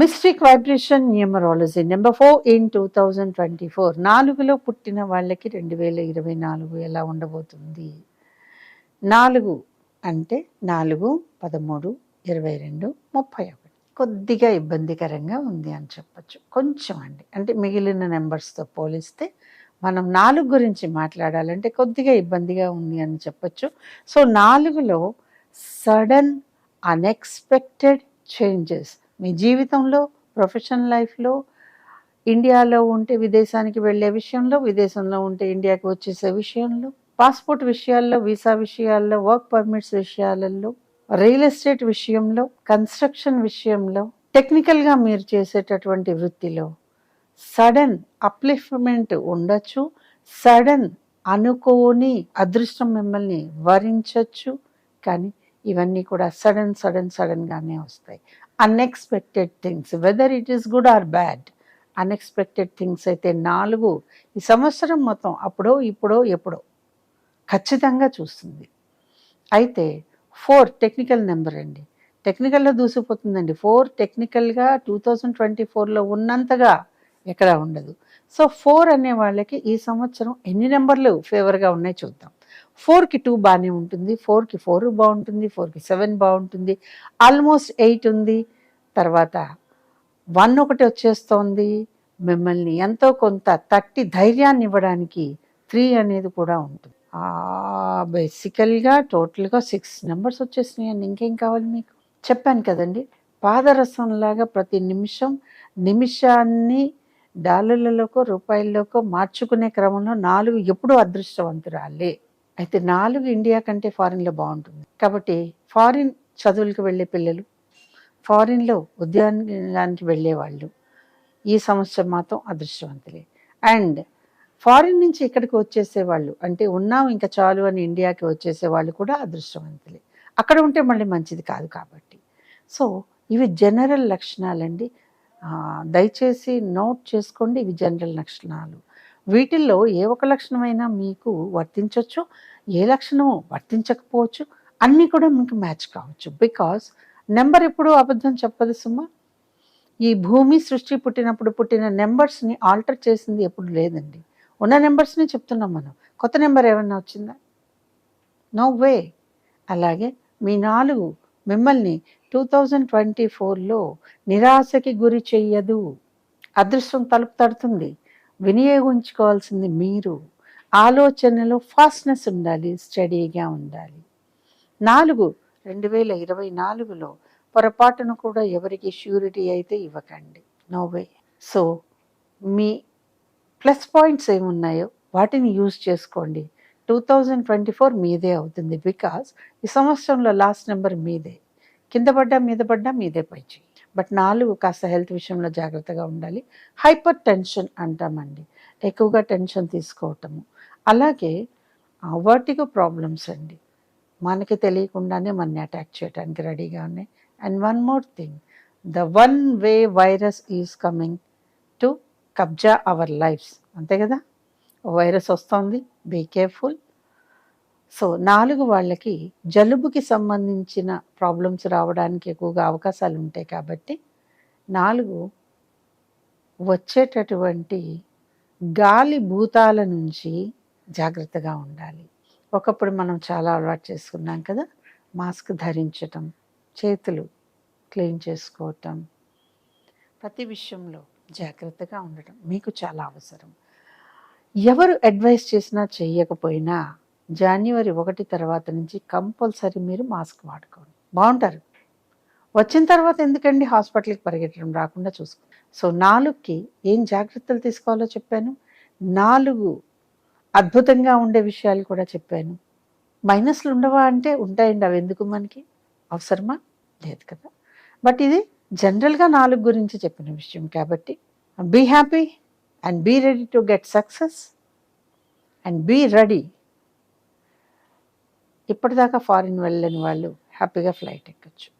Mystic vibration numerology number four in two thousand twenty four. నాలుగులో పుట్టిన వాళ్ళకి రెండు వేల ఇరవై నాలుగు ఎలా ఉండబోతుంది? నాలుగు అంటే నాలుగు పదమూడు ఇరవై రెండు ముప్పై ఒకటి. కొద్దిగా ఇబ్బందికరంగా ఉంది అని చెప్పచ్చు. కొంచెం అండి. అంటే మిగిలిన నెంబర్స్తో పోలిస్తే మనం నాలుగు గురించి మాట్లాడాలంటే కొద్దిగా ఇబ్బందిగా ఉంది అని చెప్పచ్చు. సో నాలుగులో సడన్ అన్ఎక్స్పెక్టెడ్ చేంజెస్ మీ జీవితంలో ప్రొఫెషనల్ లైఫ్లో ఇండియాలో ఉంటే విదేశానికి వెళ్ళే విషయంలో విదేశంలో ఉంటే ఇండియాకి వచ్చేసే విషయంలో పాస్పోర్ట్ విషయాల్లో వీసా విషయాల్లో వర్క్ పర్మిట్స్ విషయాలలో రియల్ ఎస్టేట్ విషయంలో కన్స్ట్రక్షన్ విషయంలో టెక్నికల్గా మీరు చేసేటటువంటి వృత్తిలో సడన్ అప్లిఫ్ట్మెంట్ ఉండొచ్చు సడన్ అనుకోని అదృష్టం మిమ్మల్ని వరించవచ్చు కానీ ఇవన్నీ కూడా సడన్ సడన్ సడన్గానే వస్తాయి. Unexpected things whether it is good or bad unexpected things అయితే నాలుగు ఈ సంవత్సరం మొత్తం అప్పుడో ఇప్పుడో ఎప్పుడో ఖచ్చితంగా చూస్తుంది. అయితే ఫోర్ టెక్నికల్ నెంబర్ అండి. టెక్నికల్లో దూసిపోతుందండి. ఫోర్ టెక్నికల్గా టూ థౌజండ్ ట్వంటీ ఫోర్లో ఉన్నంతగా ఎక్కడ ఉండదు. సో ఫోర్ అనే వాళ్ళకి ఈ సంవత్సరం ఎన్ని నెంబర్లు ఫేవర్గా ఉన్నాయి చూద్దాం. ఫోర్కి టూ బాగానే ఉంటుంది ఫోర్కి ఫోర్ బాగుంటుంది ఫోర్కి సెవెన్ బాగుంటుంది. ఆల్మోస్ట్ ఎయిట్ ఉంది. తర్వాత వన్ ఒకటి వచ్చేస్తోంది. మిమ్మల్ని ఎంతో కొంత తట్టి ధైర్యాన్ని ఇవ్వడానికి త్రీ అనేది కూడా ఉంటుంది. బేసికల్గా టోటల్గా సిక్స్ నెంబర్స్ వచ్చేసినాయి అండి ఇంకేం కావాలి మీకు? చెప్పాను కదండి. పాదరసంలాగా ప్రతి నిమిషం నిమిషాన్ని డాలర్లలోకో రూపాయల్లోకో మార్చుకునే క్రమంలో నాలుగు ఎప్పుడూ అదృష్టవంతురాలే. అయితే నాలుగు ఇండియా కంటే ఫారిన్లో బాగుంటుంది. కాబట్టి ఫారిన్ చదువులకు వెళ్ళే పిల్లలు ఫారిన్లో ఉద్యోగానికి వెళ్ళే వాళ్ళు ఈ సంవత్సరం మాత్రం అదృష్టవంతులే. అండ్ ఫారిన్ నుంచి ఇక్కడికి వచ్చేసే వాళ్ళు అంటే ఉన్నాం ఇంకా చాలు అని ఇండియాకి వచ్చేసే వాళ్ళు కూడా అదృష్టవంతులే. అక్కడ ఉంటే మళ్ళీ మంచిది కాదు కాబట్టి. సో ఇవి జనరల్ లక్షణాలండి. దయచేసి నోట్ చేసుకోండి ఇవి జనరల్ లక్షణాలు. వీటిల్లో ఏ ఒక లక్షణమైనా మీకు వర్తించవచ్చు ఏ లక్షణము వర్తించకపోవచ్చు. అన్నీ కూడా మీకు మ్యాచ్ కావచ్చు. బికాస్ నెంబర్ ఎప్పుడు అబద్ధం చెప్పదు సుమా. ఈ భూమి సృష్టి పుట్టినప్పుడు పుట్టిన నెంబర్స్ని ఆల్టర్ చేసింది ఎప్పుడు లేదండి. ఉన్న నెంబర్స్ని చెప్తున్నాం మనం. కొత్త నెంబర్ ఏమన్నా వచ్చిందా? No way. అలాగే మీ నాలుగు మిమ్మల్ని టూ థౌజండ్ ట్వంటీ ఫోర్లో నిరాశకి గురి చెయ్యదు. అదృష్టం తలుపు తడుతుంది. వినియోగించుకోవాల్సింది మీరు. ఆలోచనలో ఫాస్ట్నెస్ ఉండాలి స్టడీగా ఉండాలి. నాలుగు రెండు వేల ఇరవై నాలుగులో పొరపాటును కూడా ఎవరికి ష్యూరిటీ అయితే ఇవ్వకండి. నో వే సో మీ ప్లస్ పాయింట్స్ ఏమున్నాయో వాటిని యూజ్ చేసుకోండి. టూ థౌజండ్ ట్వంటీ ఫోర్ మీదే అవుతుంది బికాస్ ఈ సంవత్సరంలో లాస్ట్ నెంబర్ మీదే. కింద పడ్డా మీద పడ్డా మీదే పైచి బట్ నాలుగు కాస్త హెల్త్ విషయంలో జాగ్రత్తగా ఉండాలి. హైపర్ టెన్షన్ అంటామండి. ఎక్కువగా టెన్షన్ తీసుకోవటము. అలాగే వర్టిగో ప్రాబ్లమ్స్ అండి. మనకి తెలియకుండానే మనని అటాక్ చేయడానికి రెడీగా ఉన్నాయి. And one more thing. The one way virus is coming to కబ్జా అవర్ లైఫ్స్. అంతే కదా? వైరస్ వస్తుంది. Be careful. సో నాలుగు వాళ్ళకి జలుబుకి సంబంధించిన ప్రాబ్లమ్స్ రావడానికి ఎక్కువగా అవకాశాలు ఉంటాయి కాబట్టి నాలుగు వచ్చేటటువంటి గాలి భూతాల నుంచి జాగ్రత్తగా ఉండాలి. ఒకప్పుడు మనం చాలా అలవాటు చేసుకున్నాం కదా మాస్క్ ధరించటం చేతులు క్లీన్ చేసుకోవటం ప్రతి విషయంలో జాగ్రత్తగా ఉండటం మీకు చాలా అవసరం. ఎవరు అడ్వైస్ చేసినా చేయకపోయినా జనవరి ఒకటి తర్వాత నుంచి కంపల్సరీ మీరు మాస్క్ వాడుకోండి. బాగుంటారు. వచ్చిన తర్వాత ఎందుకండి హాస్పిటల్కి పరిగెట్టడం రాకుండా చూసుకో? సో నాలుగుకి ఏం జాగ్రత్తలు తీసుకోవాలో చెప్పాను. నాలుగు అద్భుతంగా ఉండే విషయాలు కూడా చెప్పాను. మైనస్లు ఉండవా అంటే ఉంటాయండి. అవి ఎందుకు మనకి? అవసరమా? లేదు కదా. బట్ ఇది జనరల్గా నాలుగు గురించి చెప్పిన విషయం కాబట్టి. Be happy and be ready to get success and be ready. ఇప్పటిదాకా ఫారిన్ వెళ్ళని వాళ్ళు హ్యాపీగా ఫ్లైట్ ఎక్కచ్చు.